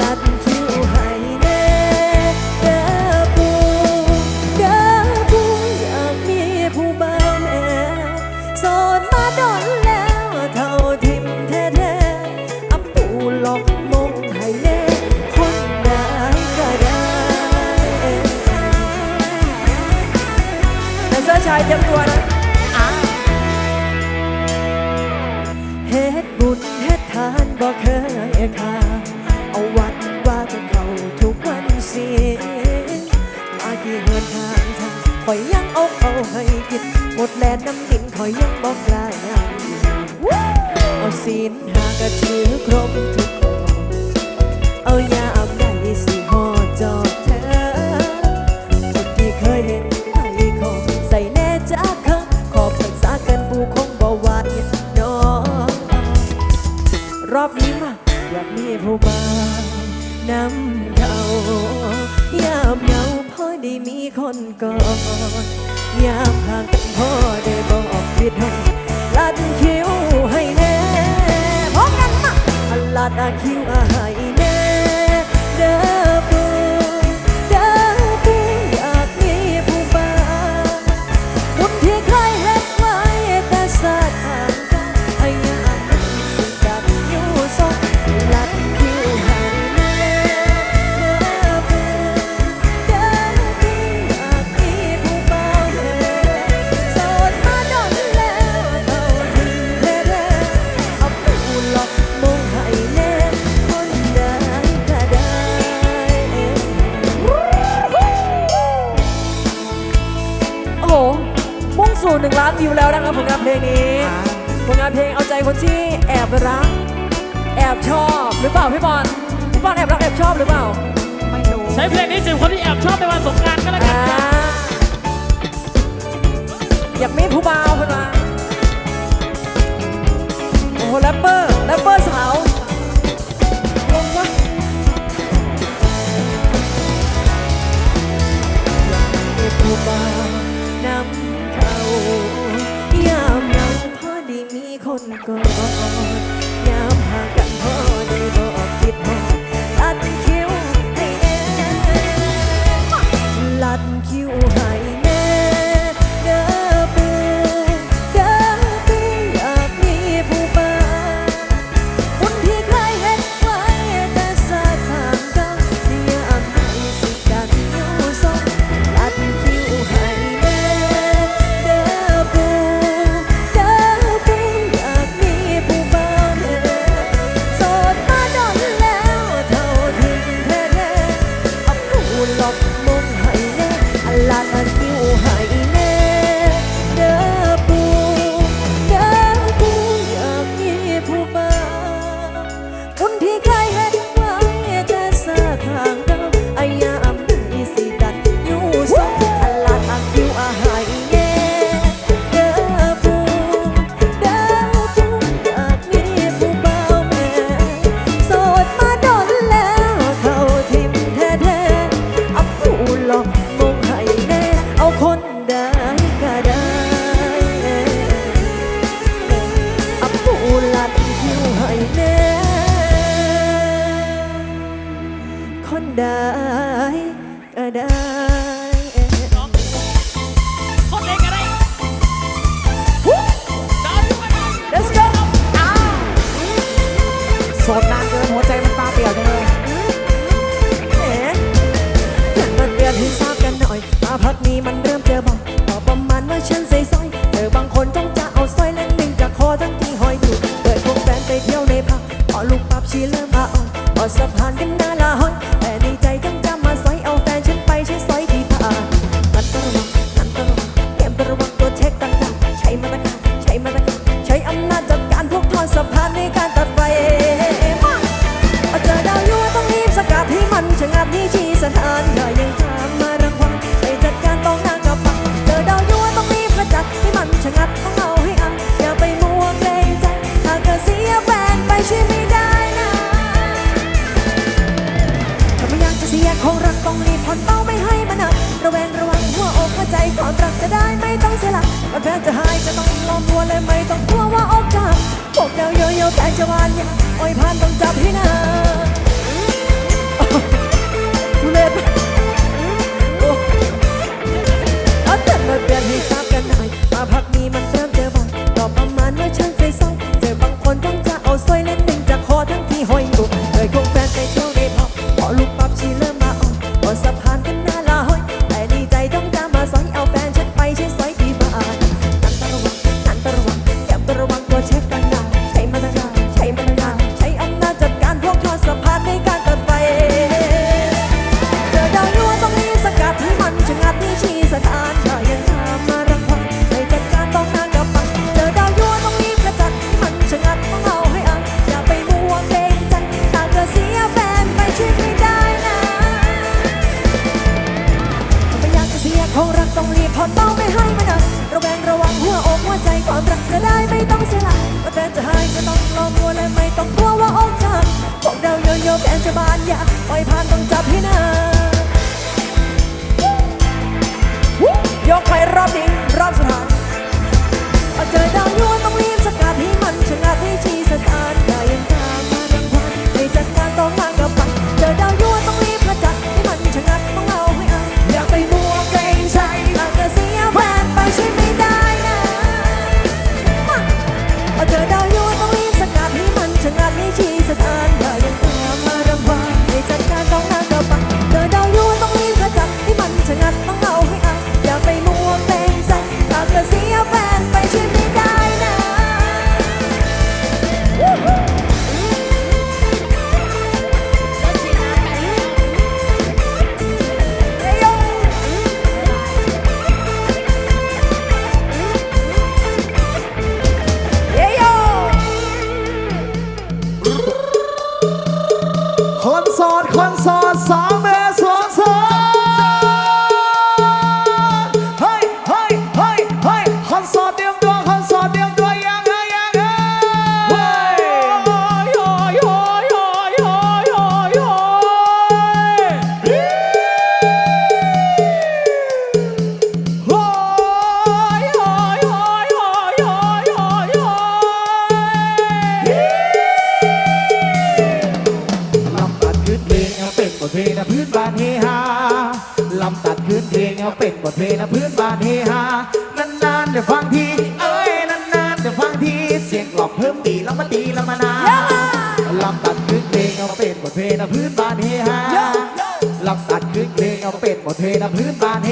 ลัด มดแลน้ำดินคอยยังบอกล้าย่างเอาสินหากระถือคร แล้วนะรับผลงานเพลงนี้ผลงานเพลงเอาใจคนที่แอบรัก แอบชอบหรือเปล่าพี่บอลพี่บอลแอบรักแอบชอบหรือเปล่าไม่รู้ใช้เพลงนี้จีบคนที่แอบชอบในวันสงกรานต์ก็แล้วกันอยากมีผู้บ่าวคนมาโอ้โหแรปเปอร์แรปเปอร์สาว คนโกรธยามห่างกันพอได้บอกคิดหอด ยก็ได้ ใช่ละแต่แพ้จะหายจะต้องลองตัวเลยไม่ต้องกลัวว่าโอกาสพวกเราเยโย่แต่จะวานยังอ้ยพันต้องจับให้นา จะได้ไม่ต้องเสียหลักว่าแต่จะหายจะต้องลองมัวและไม่ต้องกลัวว่าอกหักบอกเดาโยโย่แฟนจะบานอย่าปล่อยผ่านต้องจับให้นายกไปรอบนี้รอบสุดท้ายเอาเจอดาวยั่วต้องรีบสกัดให้มันชนะให้ชีสถานอย่ายังตามมาดังวันในจัดการต้องมากับปัน sort of นะพื้นบ้านเฮฮานานๆจะฟังทีเอ้ยนานๆจะฟังทีเสียงกลอกเพิ่มตีแล้วมาตีแล้วมานาลำตัดคืนเพลงเอาเป็นบทเพลงนะพื้นบ้านเฮฮาลำตัดคืนเพลงเอาาเป็นบทเพลงนะพื้นบ้านเฮ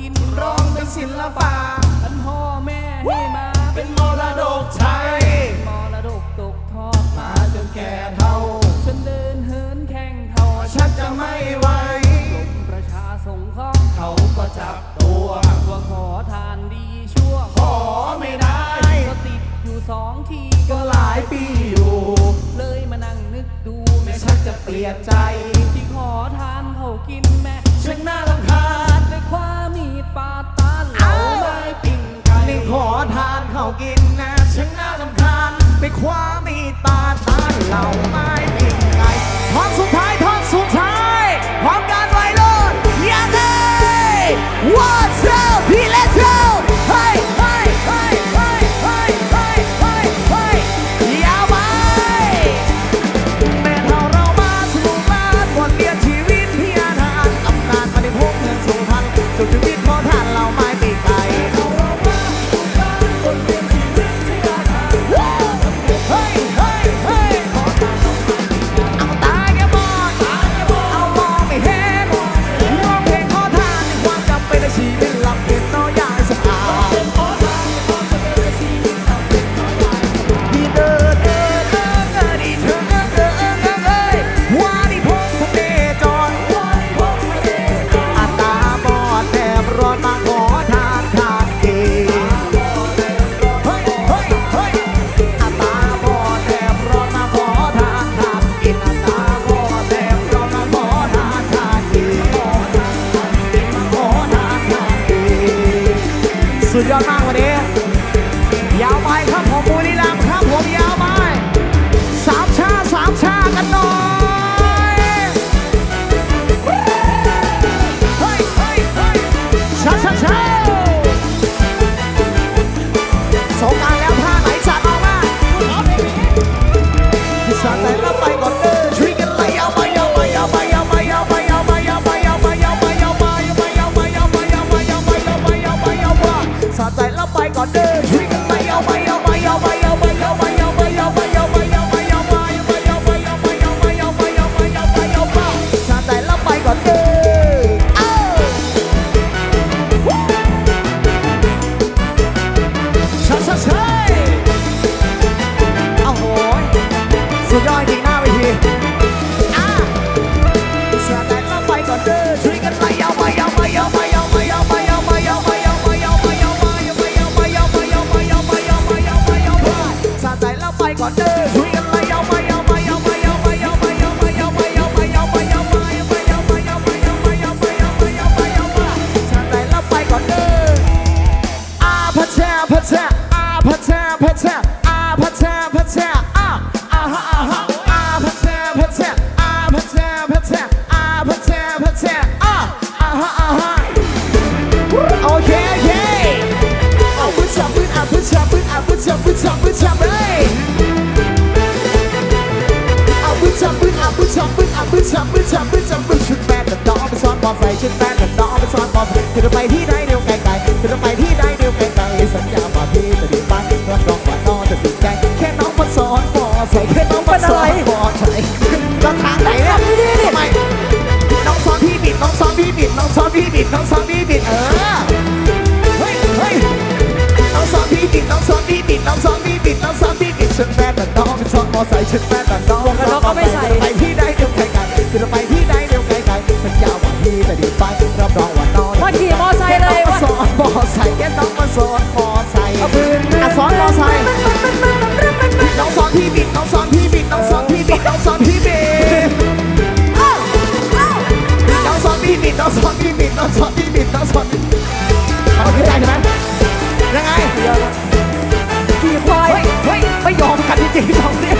กินร้องเป็นศิลปะท่านพ่อแม่ให้มาเป็นมรดกไทยมรดกตกทอดมาจนแก่เท่า ฉันเดินเหินแข่งเท่าฉันจะไม่ไหวกมประชาสงเคราะห์เขาก็จับตัวตัวขอทานดีชั่วขอไม่ได้ก็ติดอยู่สองทีก็หลายปีอยู่ เลยมานั่งนึกดูแม่ฉันจะเปลี่ยนใจ ตาตาเหล่าไม้ปิงไก่ท้องสุดท้าย เธอจะไปที่ใดเดียวไกลๆเธอจะไปที่ใดเดียวไกลๆสัญญาว่าพี่จะดีนไปรับรองว่าน้องจะดีใจแค่น้องมาสอนบอใส่แค่น้องมาสอนบอใส่ก็ทางไหนเนี่ยทำไมน้องสอนพี่บิดน้องสอนพี่บิดน้องสอนพี่บิดน้องสอนพี่บิดเออเฮ้ยเฮ้ยน้องสอนพี่บิดน้องสอนพี่บิดน้องสอนพี่บิดน้องสอนพี่บิดฉันแม่แต่น้องฉันนสอนบอใส่ฉันแม่แต่น้องก็ไม่ใส่ สอนพี่บิดน้องสอนพี่บิดน้องสอนพี่บิดน้องสอนพี่บิดน้องสอนพี่บิดน้องสอนพี่บิดน้องสอนพี่บิดเอาขึ้นได้ใช่ไหมยังไงพี่ควายไม่ยอมกันจริงๆสองเสีย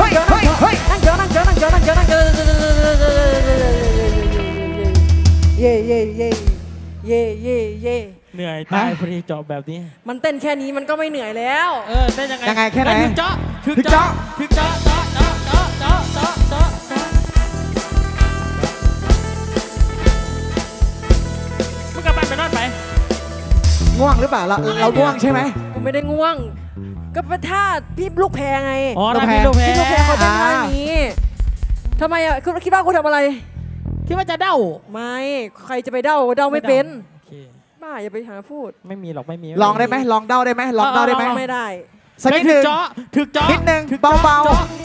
ฮ้ยเฮ้ยนั่งเจาะนั่งเจาะนั่งเจาะนั่งเจาะนั่งเจาะนั่งเจาะเย่เย่เย่เย่เย่เย่เหนื่อยตายพอดีเจาะแบบนี้ มันเต้นแค่นี้มันก็ไม่เหนื่อยแล้ว เออได้ยังไงยังไงแค่ไหนถึกเจาะถึกถึกเจาะเจาะถึกเจาะเจาะเจาะเจาะเจาะเจาะเจาะเจาะมึงกลับบ้านไปนอนไปง่วงหรือเปล่าเราเราง่วงใช่ไหมกู ไม่ได้ง่วง ก็เป็นท่าพี่ลูกแพรไงอ๋อลูกนะแพรพี่ลูกแพรพี่ลูกแพรเขาเป็นท่านี้ทำไมอะคุณคิดว่ากูทำอะไร คิดว่าจะเด้าไม่ใครจะไปเด้าเด้าไม่เป็นโอเคบ้าอย่าไปหาพูด ไม่มีหรอกไม่มีลองได้ไหมลองเดาได้ไหมลองเดาได้ไหมไม่ได้สักนิดหนึ่งเจาะถึกเจาะนิดนึงถึกจาะเบาๆ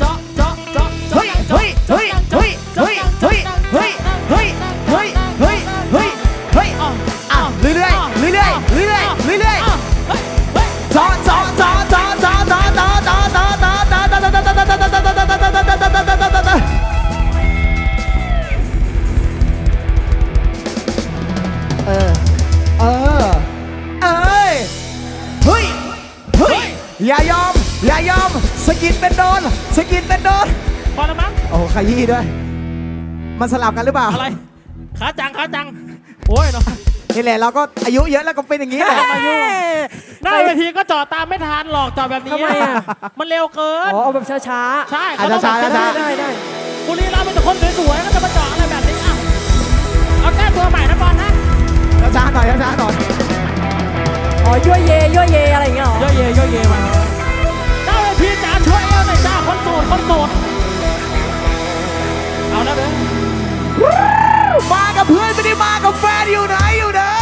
กินเป็นโดน สกินเป็นโดน พอแล้วมั้ง โอ้ขยี้ด้วย มันสลับกันหรือเปล่าอะไร ขาจังขาจัง โอ้ยเนาะนี่แหละเราก็อายุเยอะแล้วก็เป็นอย่างนี้แหละหน้าเวทีก็จอดตามไม่ทันหรอกจอดแบบนี้ ทำไมอะมันเร็วเกิน อ๋อเอาแบบช้าใช่อาจจะช้าเขช้าต้องๆได้ได้บุรีรัมย์เป็นแต่คนสวยๆก็จะมาจอดอะไรแบบนี้อะเอาแก้ตัวใหม่นะบอลนะช้าๆหน่อยช้าๆหน่อย อ๋อยั่วเยยั่วเยอะไรอย่างเงี้ยเหรอ เยอะเยอะเยอะเยมาหน้า คนโสดคนโสด เอาแล้วเด้อมากับเพื่อนไม่ได้มากับแฟนอยู่ไหนอยู่เด้อ